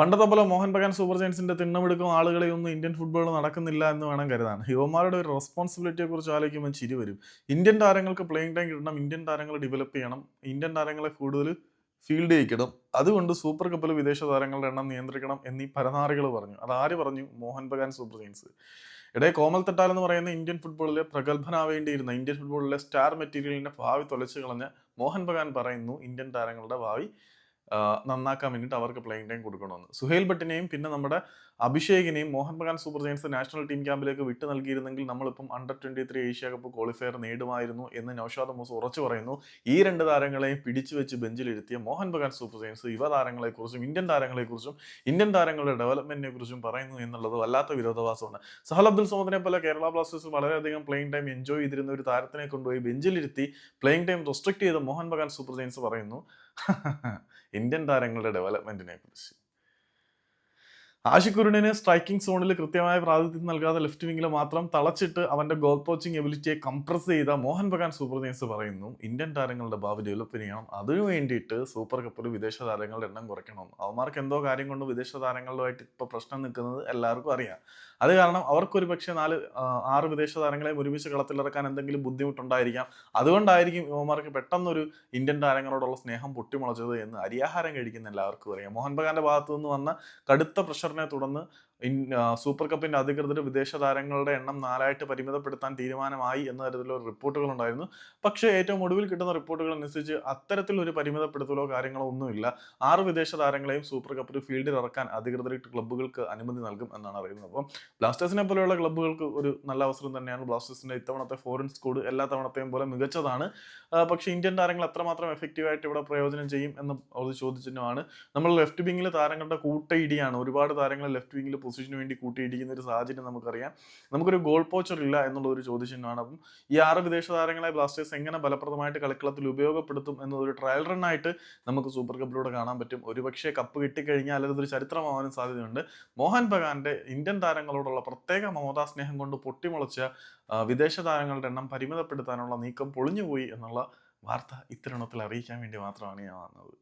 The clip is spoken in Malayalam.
പണ്ടത്തെ പോലെ മോഹൻ ബഗാൻ സൂപ്പർ ജയൻസിന്റെ തിണ്ണമെടുക്കും ആളുകളെയൊന്നും ഇന്ത്യൻ ഫുട്ബോൾ നടക്കുന്നില്ല എന്ന് വേണം കരുതാൻ. യുവമാരുടെ ഒരു റെസ്പോൺസിബിലിറ്റിയെ കുറിച്ച് ആലോചിക്കുമ്പോൾ ചിരി വരും. ഇന്ത്യൻ താരങ്ങൾക്ക് പ്ലേയിങ് ടൈം കിട്ടണം ഇന്ത്യൻ താരങ്ങൾ ഡെവലപ്പ് ചെയ്യണം ഇന്ത്യൻ താരങ്ങളെ കൂടുതൽ ഫീൽഡ് ചെയ്യിക്കണം. അതുകൊണ്ട് സൂപ്പർ കപ്പിൽ വിദേശ താരങ്ങളുടെ എണ്ണം നിയന്ത്രിക്കണം എന്നീ പരനാറികൾ പറഞ്ഞു. അത് ആര് പറഞ്ഞു? Mohun Bagan super giants. ഇടേ കോമൽ തട്ടാൽ എന്ന് പറയുന്ന ഇന്ത്യൻ ഫുട്ബോളിലെ പ്രഗത്ഭനാവേണ്ടിയിരുന്ന ഇന്ത്യൻ ഫുട്ബോളിലെ സ്റ്റാർ മെറ്റീരിയലിന്റെ ഭാവി തൊലച്ചു കളഞ്ഞ മോഹൻ ബഗാൻ പറയുന്നു ഇന്ത്യൻ താരങ്ങളുടെ ഭാവി നന്നാക്കാൻ വേണ്ടിയിട്ട് അവർക്ക് പ്ലേയിങ് ടൈം കൊടുക്കണമെന്ന്. സുഹേൽ ഭട്ടിനെയും പിന്നെ നമ്മുടെ അഭിഷേകിനെയും Mohun Bagan super giants national team ക്യാമ്പിലേക്ക് വിട്ടു നൽകിയിരുന്നെങ്കിൽ നമ്മളിപ്പം under twenty three Asia cup qualifier നേടുമായിരുന്നു എന്ന് നൌഷാദ് മൂസ് ഉറച്ചു പറയുന്നു. ഈ രണ്ട് താരങ്ങളെയും പിടിച്ചു വെച്ച് ബെഞ്ചിലിരുത്തിയ മോഹൻ ബഗാൻ സൂപ്പർ ജയൻസ് യുവ താരങ്ങളെക്കുറിച്ചും ഇന്ത്യൻ താരങ്ങളെക്കുറിച്ചും ഇന്ത്യൻ താരങ്ങളുടെ ഡെവലപ്മെന്റിനെ കുറിച്ചും പറയുന്നു എന്നുള്ളത് വല്ലാത്ത വിരോധാഭാസമാണ്. സഹൽ അബ്ദുൽ സമദിനെ പോലെ കേരള ബ്ലാസ്റ്റേഴ്സ് വളരെയധികം പ്ലേയിങ് ടൈം എൻജോയ് ചെയ്തിരുന്ന ഒരു താരത്തിനെ കൊണ്ടുപോയി ബെഞ്ചിലിരുത്തി പ്ലേയിങ് ടൈം റെസ്ട്രിക്ട് ചെയ്ത മോഹൻ ബഗാൻ സൂപ്പർ ജയൻസ് പറയുന്നു. ഇന്ത്യൻ താരങ്ങളുടെ ഡെവലപ്മെന്റിനെ കുറിച്ച് ആഷിഖുരുണിന് സ്ട്രൈക്കിംഗ് സോണിൽ കൃത്യമായ പ്രാതിനിധ്യം നൽകാതെ ലെഫ്റ്റ് വിങ്ങിൽ മാത്രം തളച്ചിട്ട് അവന്റെ ഗോൾ പോച്ചിങ് എബിലിറ്റിയെ കംപ്രസ് ചെയ്ത മോഹൻ ബഗാൻ സൂപ്പർ ജയൻസ് പറയുന്നു. ഇന്ത്യൻ താരങ്ങളുടെ ഭാവി ഡെവലപ്പ് ചെയ്യണം. അതിനു വേണ്ടിയിട്ട് സൂപ്പർ കപ്പിൽ വിദേശ താരങ്ങളുടെ എണ്ണം കുറയ്ക്കണം. അവന്മാർക്ക് എന്തോ കാര്യം കൊണ്ട് വിദേശ താരങ്ങളുമായിട്ട് ഇപ്പൊ പ്രശ്നം നിൽക്കുന്നത് എല്ലാവർക്കും അറിയാം. അത് കാരണം അവർക്കൊരു പക്ഷേ നാല് ആറ് വിദേശ താരങ്ങളെ ഒരുമിച്ച് കളത്തിലിറക്കാൻ എന്തെങ്കിലും ബുദ്ധിമുട്ടുണ്ടായിരിക്കാം. അതുകൊണ്ടായിരിക്കും യുവമാർക്ക് പെട്ടെന്നൊരു ഇന്ത്യൻ താരങ്ങളോടുള്ള സ്നേഹം പൊട്ടിമുളച്ചത് എന്ന് അരിയാഹാരം കഴിക്കുന്ന എല്ലാവർക്കും അറിയാം. മോഹൻ ബഗാന്റെ ഭാഗത്തു നിന്ന് വന്ന കടുത്ത പ്രഷറിനെ തുടർന്ന് സൂപ്പർ കപ്പിന്റെ അധികൃതർ വിദേശ താരങ്ങളുടെ എണ്ണം നാലായിട്ട് പരിമിതപ്പെടുത്താൻ തീരുമാനമായി എന്ന തരത്തിലുള്ള റിപ്പോർട്ടുകൾ ഉണ്ടായിരുന്നു. പക്ഷേ ഏറ്റവും ഒടുവിൽ കിട്ടുന്ന റിപ്പോർട്ടുകൾ അനുസരിച്ച് അത്തരത്തിൽ ഒരു പരിമിതപ്പെടുത്തലോ കാര്യങ്ങളോ ഒന്നുമില്ല. ആറ് വിദേശ താരങ്ങളെയും സൂപ്പർ കപ്പിൽ ഫീൽഡിൽ ഇറക്കാൻ അധികൃതർ ക്ലബ്ബുകൾക്ക് അനുമതി നൽകും എന്നാണ് അറിയുന്നത്. അപ്പം ബ്ലാസ്റ്റേഴ്സിനെ പോലെയുള്ള ക്ലബ്ബുകൾക്ക് ഒരു നല്ല അവസരം തന്നെയാണ് ബ്ലാസ്റ്റേഴ്സിന്റെ ഇത്തവണത്തെ ഫോറിൻ സ്കോഡ് എല്ലാ തവണത്തെയും പോലെ മികച്ചതാണ്. പക്ഷേ ഇന്ത്യൻ താരങ്ങൾ എത്രമാത്രം എഫക്റ്റീവായിട്ട് ഇവിടെ പ്രയോജനം ചെയ്യും എന്ന് ഒരു ചോദ്യചിഹ്നമാണ് നമ്മൾ ലെഫ്റ്റ് വിങ്ങിൽ താരങ്ങളുടെ കൂട്ടയിടിയാണ് ഒരുപാട് താരങ്ങൾ ലെഫ്റ്റ് വിങ്ങിൽ പൊസിഷന് വേണ്ടി കൂട്ടിയിടിക്കുന്ന ഒരു സാഹചര്യം നമുക്കറിയാം. നമുക്കൊരു ഗോൾ പോച്ചർ ഇല്ല എന്നുള്ള ഒരു ചോദ്യചിഹ്നമാണ് അപ്പം ഈ ആറ് വിദേശ താരങ്ങളെ ബ്ലാസ്റ്റേഴ്സ് എങ്ങനെ ഫലപ്രദമായിട്ട് കളിക്കളത്തിൽ ഉപയോഗപ്പെടുത്തും എന്നൊരു ട്രയൽ റണ്ണായിട്ട് നമുക്ക് സൂപ്പർ കപ്പിലൂടെ കാണാൻ പറ്റും. ഒരുപക്ഷെ കപ്പ് കിട്ടിക്കഴിഞ്ഞാൽ അതൊരു ചരിത്രമാവാനും സാധ്യതയുണ്ട്. മോഹൻ ബഗാന്റെ ഇന്ത്യൻ താരങ്ങളോടുള്ള പ്രത്യേക മമതാ സ്നേഹം കൊണ്ട് പൊട്ടിമുളച്ച വിദേശ താരങ്ങളുടെ എണ്ണം പരിമിതപ്പെടുത്താനുള്ള നീക്കം പൊളിഞ്ഞുപോയി എന്നുള്ള വാർത്ത ഇത്തരണത്തിൽ അറിയിക്കാൻ വേണ്ടി മാത്രമാണ് ഞാൻ വന്നത്.